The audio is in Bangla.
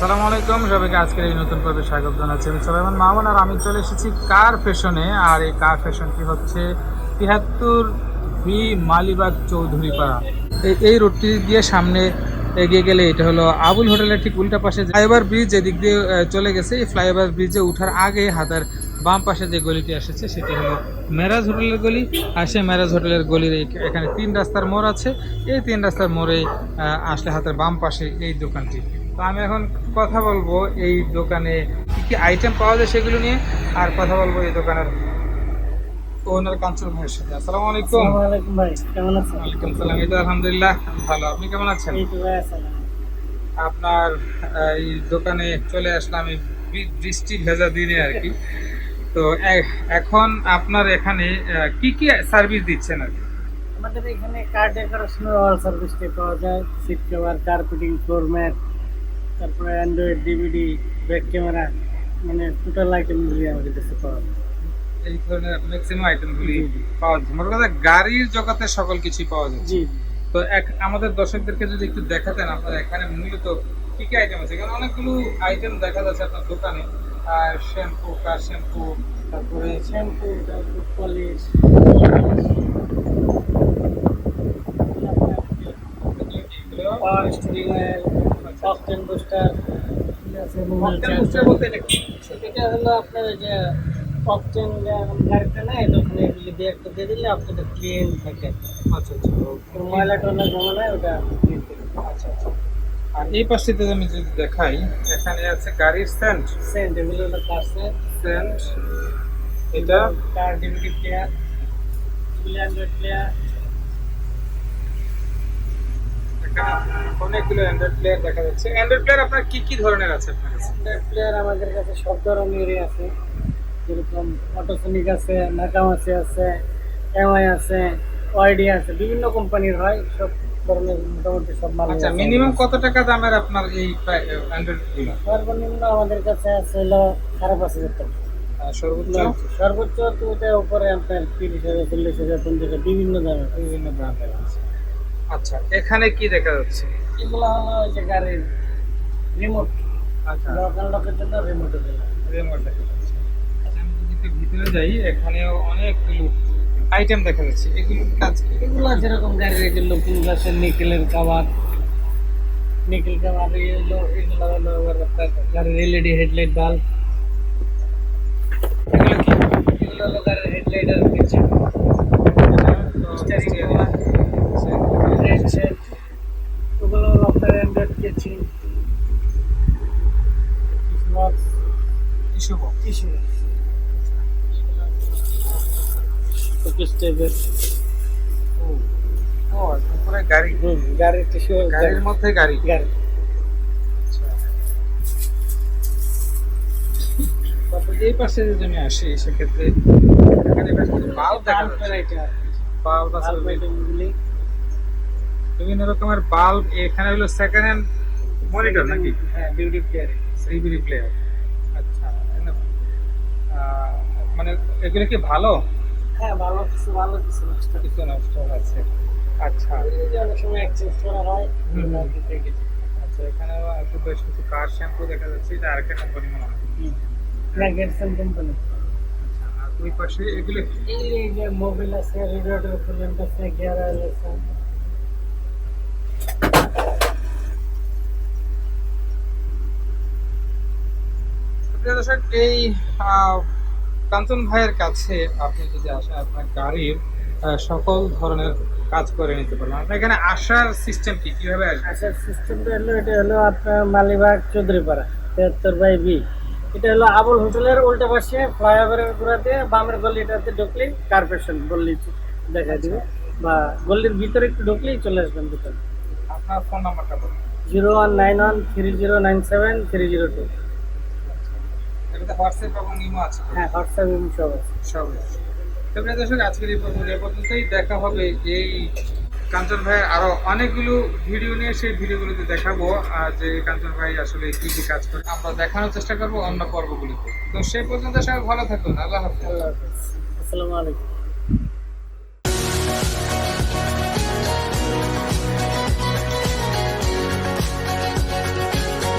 আসসালামু আলাইকুম, সবাইকে আজকের এই নতুন পর্বে স্বাগত জানাচ্ছি আমি সোলাইমান মামুন, আর আমি চলে এসেছি কার ফ্যাশনে, আর এই কার ফ্যাশনটি হচ্ছে তিহাত্তর বি মালিবাগ চৌধুরী পাড়া এই রোডটি দিয়ে সামনে এগিয়ে গেলে এটা হলো আবুল হোটেলের ঠিক উল্টা পাশে ফ্লাইওভার ব্রিজ, এদিক দিয়ে চলে গেছে। এই ফ্লাইওভার ব্রিজে উঠার আগে হাতার বাম পাশে যে গলিটি এসেছে, সেটি হলো মেরাজ হোটেলের গলি। আর সেই মেরাজ হোটেলের গলির এখানে তিন রাস্তার মোড় আছে। এই তিন রাস্তার মোড়ে আসলে হাতের বাম পাশে এই দোকানটি। তো আমি এখন কথা বলব এই দোকানে কি কি আইটেম পাওয়া যায় সেগুলো নিয়ে আর কথা বলব এই দোকানের ওনার কাঞ্চন ভাইয়ের সাথে। আসসালামু আলাইকুম। আলাইকুম ভাই কেমন আছেন? ওয়ালাইকুম সালাম। এই তো আলহামদুলিল্লাহ ভালো। আপনি কেমন আছেন? এই তো আপনার এই দোকানে চলে আসলাম এই বি- বৃষ্টি ভেজা দিনে আর কি। তো এখন আপনার এখানে কি কি সার্ভিস দিচ্ছেন আর কি? আমাদের এখানে কার ডেকোরেশনের অল সার্ভিসটি পাওয়া যায়। Seat cover carpeting floor mat তারপরে অ্যান্ড্রয়েড ডিভিডি ব্যাক ক্যামেরা মানে টোটাল আইটেমগুলি আমাদের কাছে পাওয়া যায়। এই ধরনের ম্যাক্সিমাম আইটেমগুলি। পাওয়া যায়। মোট কথা গাড়ির জগতে সকল কিছুই পাওয়া যায়। জি তো এক আমাদের দর্শকদেরকে যদি একটু দেখাতেন আপনার এখানে মূলত কি কি আইটেম আছে? কারণ অনেকগুলো আইটেম দেখা যাচ্ছে আপনার দোকানে। আর শ্যাম্পু কার শ্যাম্পু তারপরে শ্যাম্পু তারপর পলিশ পাওয়ার স্টিরিং বলতে এটা কি? হলো আপনার যে অকটেন গাড়িটা নেয় তখন এগুলি দিয়ে একটা দিয়ে দিলে আপনাদের ক্লিন থাকে। আচ্ছা আচ্ছা। ময়লা জমা নেয় ওটা। আচ্ছা আচ্ছা। আর এই পাশটিতে আমি যদি দেখাই এখানে আছে গাড়ির সেন্ট সেন্ট এগুলো হলো কাছে সেন্ট এটা কার ডিভিডি প্লেয়ার এগুলি প্লেয়ার এখানে অনেকগুলো অ্যান্ড্রয়েড প্লেয়ার দেখা যাচ্ছে। অ্যান্ড্রয়েড প্লেয়ার আপনার কি কি ধরনের আছে আপনার কাছে? অ্যান্ড্রয়েড প্লেয়ার আমাদের কাছে সব ধরনেরই আছে। যেরকম অটোসনিক আছে নাকামাসি আছে এমআই আছে ওয়াইডি আছে বিভিন্ন কোম্পানির হয় সব ধরনের মোটামুটি সব মাল আচ্ছা মিনিমাম কত টাকা দামের আপনার এই অ্যান্ড্রয়েডগুলো? সর্বনিম্ন আমাদের কাছে আছে হলো সাড়ে পাঁচ হাজার টাকা। সর্বোচ্চ সর্বোচ্চ তো উপরে আপনার তিরিশ হাজার চল্লিশ হাজার পঞ্চাশ বিভিন্ন দামের। বিভিন্ন ব্র্যান্ডের আছে। আচ্ছা। এখানে কি দেখা যাচ্ছে? এগুলো হলো ওই যে গাড়ির রিমোট আচ্ছা। দোকান লোকের জন্য রিমোট রিমোট আচ্ছা আমি যদি একটু ভিতরে যাই এখানেও অনেকগুলো আইটেম দেখা যাচ্ছে। এগুলো কাজ এগুলো যেরকম গাড়ির এগুলো লুকিং গ্লাসের নিকেলের কাভার নিকেল কাভার এগুলো এগুলো হলো গাড়ির এলইডি হেডলাইট বাল্ব এগুলো কি? এগুলো হলো গাড়ির হেডলাইট আর পিছনে স্টারিং সেট ওগুলো আপনার অ্যান্ড্রয়েড পুরো গাড়ি। গাড়ির মধ্যে গাড়ি। গাড়ি। আচ্ছা এই পাশে যদি আমি আসি সেক্ষেত্রে এখানে কিছু বাল্ব দেখা যাচ্ছে। বাল্ব আছে বিভিন্ন রকমের বাল্ব এখানে হলো সেকেন্ড হ্যান্ড মনিটর নাকি? হ্যাঁ বিউটি প্লেয়ার প্লেয়ার আচ্ছা। এখানে, মানে এগুলো কি ভালো? হ্যাঁ ভালো কিছু ভালো কিছু নষ্ট। কিছু নষ্ট আছে। আচ্ছা। যে অনেক সময় এক্সচেঞ্জ করা হয়। আচ্ছা এখানেও একটু বেশ কিছু কার শ্যাম্পু দেখা যাচ্ছে। এটা আরেকটা কোম্পানি মনে হয়। কোম্পানি আচ্ছা ওই পাশে এগুলো? এই মোবিল আছে কুলেন্ট আছে গিয়ার আছে। প্রিয় দর্শক এই কাঞ্চন ভাইয়ের কাছে আপনি যদি আসেন আপনার গাড়ির সকল ধরনের কাজ করে নিতে পারবেন। আপনার এখানে আসার সিস্টেম কি? কীভাবে আসবে? আচ্ছা সিস্টেমটা হলো এটা হলো আপনার মালিবাগ চৌধুরীপাড়া তেহাত্তর বাই বি। এটা হলো আবুল হোটেলের উল্টা পাশে ফ্লাইওভারের গোড়াতে বামের গলিটাতে ঢুকলেই কার্পেশন গল্লি দেখা দিবে। বা গল্লির ভিতরে একটু ঢুকলেই চলে আসবেন ভিতরে আপনার ফোন নাম্বারটা বলুন। Zero one nine one three zero nine seven three zero two. WhatsApp এবং ইমো আছে হ্যাঁ হোয়াটসঅ্যাপ এবং সব আছে। সব আছে। তো প্রিয় দর্শক আজকের এই পর্ব এ পর্যন্তই দেখা হবে এই কাঞ্চন ভাইয়ের আরও অনেকগুলো ভিডিও নিয়ে। সেই ভিডিওগুলোতে দেখাবো আর যে কাঞ্চন ভাই আসলে কি কি কাজ করে। আমরা দেখানোর চেষ্টা করব অন্য পর্বগুলিতে। তো সেই পর্যন্ত সবাই ভালো থাকুন। আল্লাহ হাফেজ। আসসালামু আলাইকুম।